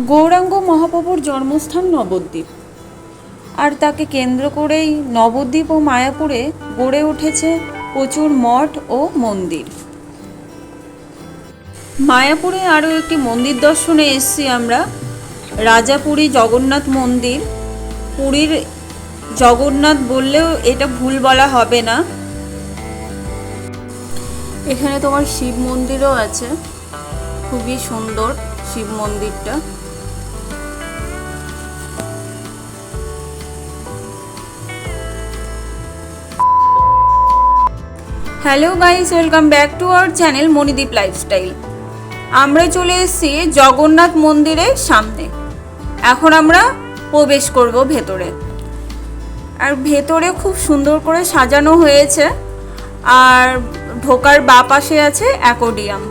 গৌরাঙ্গ মহাপ্রভুর জন্মস্থান নবদ্বীপ। আর তাকে কেন্দ্র করেই নবদ্বীপ ও মায়াপুরে গড়ে উঠেছে প্রচুর মঠ ও মন্দির। মায়াপুরে আরও একটি মন্দির দর্শনে এসেছি আমরা, রাজাপুরী জগন্নাথ মন্দির। পুরীর জগন্নাথ বললেও এটা ভুল বলা হবে না। এখানে তোমার শিব মন্দিরও আছে। খুবই সুন্দর শিব মন্দিরটা। Hello guys, welcome back to our channel Manideep lifestyle. আমরা চলে এসেছি জগন্নাথ মন্দিরের সামনে। এখন আমরা প্রবেশ করব ভেতরে। আর ভেতরে খুব সুন্দর করে সাজানো হয়েছে। আর ঢোকার বা পাশে আছে অ্যাকোডিয়াম।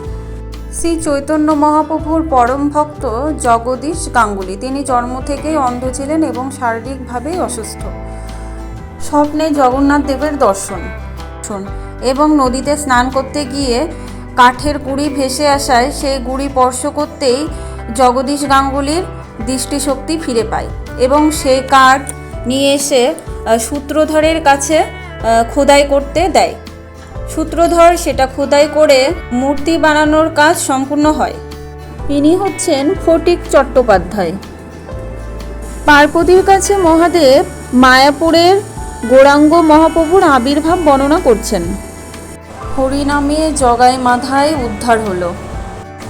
শ্রী চৈতন্য মহাপ্রভুর পরম ভক্ত জগদীশ গাঙ্গুলি। তিনি জন্ম থেকেই অন্ধ ছিলেন এবং শারীরিকভাবেই অসুস্থ। স্বপ্নে জগন্নাথ দেবের দর্শন। শোন এবং নদীতে স্নান করতে গিয়ে কাঠের গুঁড়ি ভেসে আসায় সেই গুঁড়ি স্পর্শ করতেই জগদীশ গাঙ্গুলির দৃষ্টিশক্তি ফিরে পায় এবং সেই কাঠ নিয়ে এসে সূত্রধরের কাছে খোদাই করতে দেয়। সূত্রধর সেটা খোদাই করে মূর্তি বানানোর কাজ সম্পূর্ণ হয়। ইনি হচ্ছেন ফটিক চট্টোপাধ্যায়। পার্বতীর কাছে মহাদেব মায়াপুরের গৌরাঙ্গ মহাপ্রভুর আবির্ভাব বর্ণনা করছেন। হরিনামে জগাই মাথায় উদ্ধার হলো।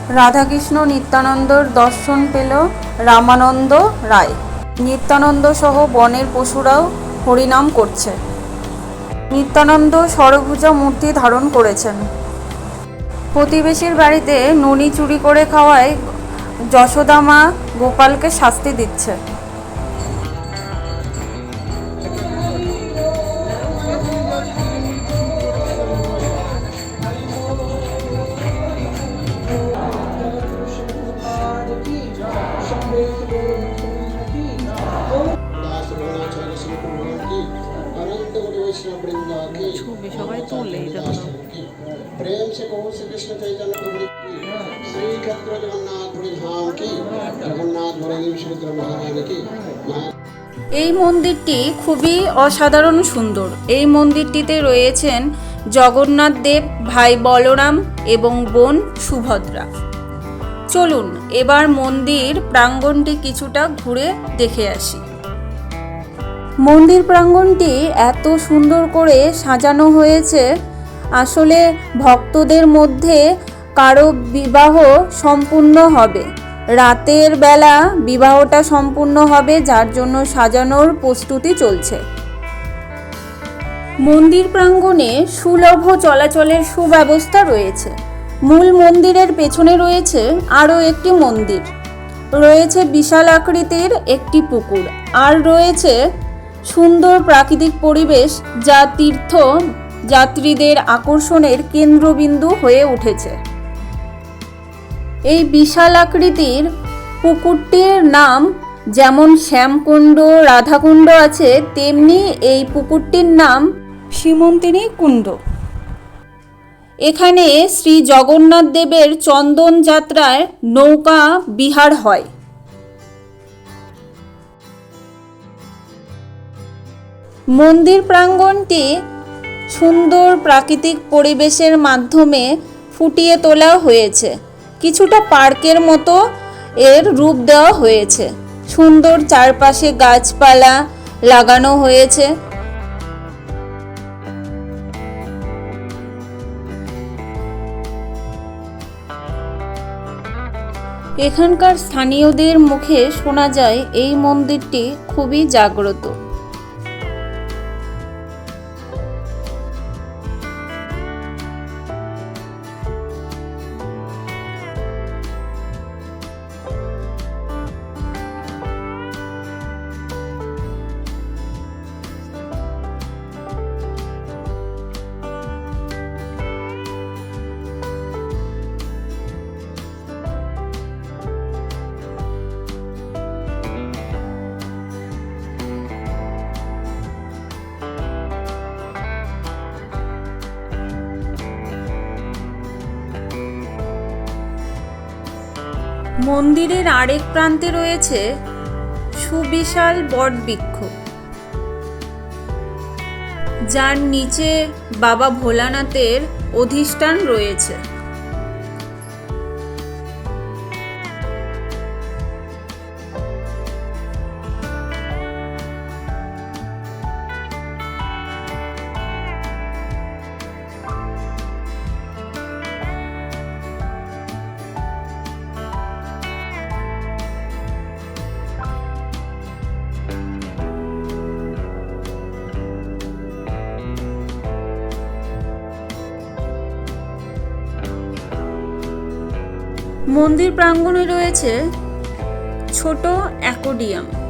রাধাকৃষ্ণ নিত্যানন্দর দর্শন পেল রামানন্দ রায়। নিত্যানন্দ সহ বনের পশুরাও হরিনাম করছে। নিত্যানন্দ ষড়ভুজা মূর্তি ধারণ করেছেন। প্রতিবেশীর বাড়িতে ননি চুরি করে খাওয়ায় যশোদা মা গোপালকে শাস্তি দিচ্ছে। তুলে প্রেম সে চৈতন্য জগন্নাথ পুরী ধাম কি? জগন্নাথ কি? এই মন্দিরটি খুবই অসাধারণ সুন্দর। এই মন্দিরটিতে রয়েছেন জগন্নাথ দেব ভাই বলরাম এবং বোন সুভদ্রা। চলুন এবার মন্দির প্রাঙ্গণটি কিছুটা ঘুরে দেখে আসি। মন্দির প্রাঙ্গণটি এত সুন্দর করে সাজানো হয়েছে। আসলে ভক্তদের মধ্যে কারও বিবাহ সম্পূর্ণ হবে। রাতের বেলা বিবাহটা সম্পূর্ণ হবে, যার জন্য সাজানোর প্রস্তুতি চলছে। মন্দির প্রাঙ্গণে সুলভ চলাচলের সুব্যবস্থা রয়েছে। মূল মন্দিরের পেছনে রয়েছে আরও একটি মন্দির। রয়েছে বিশাল আকৃতির একটি পুকুর। আর রয়েছে সুন্দর প্রাকৃতিক পরিবেশ যা তীর্থ যাত্রীদের আকর্ষণের কেন্দ্রবিন্দু হয়ে উঠেছে। এই বিশাল আকৃতির পুকুরটির নাম যেমন শ্যামকুণ্ড রাধাকুণ্ড আছে তেমনি এই পুকুরটির নাম সীমন্তিনী কুণ্ড। এখানে শ্রী জগন্নাথ দেবের চন্দন যাত্রায় নৌকা বিহার হয়। মন্দির প্রাঙ্গণটি সুন্দর প্রাকৃতিক পরিবেশের মাধ্যমে ফুটিয়ে তোলা হয়েছে। কিছুটা পার্কের মতো এর রূপ দেওয়া হয়েছে। সুন্দর চারপাশে গাছপালা লাগানো হয়েছে। এখানকার স্থানীয়দের মুখে শোনা যায়, এই মন্দিরটি খুবই জাগ্রত। মন্দিরের আরেক প্রান্তে রয়েছে সুবিশাল বটবৃক্ষ যার নিচে বাবা ভোলানাথের অধিষ্ঠান রয়েছে। মন্দির প্রাঙ্গণে রয়েছে ছোট অ্যাকোডিয়াম।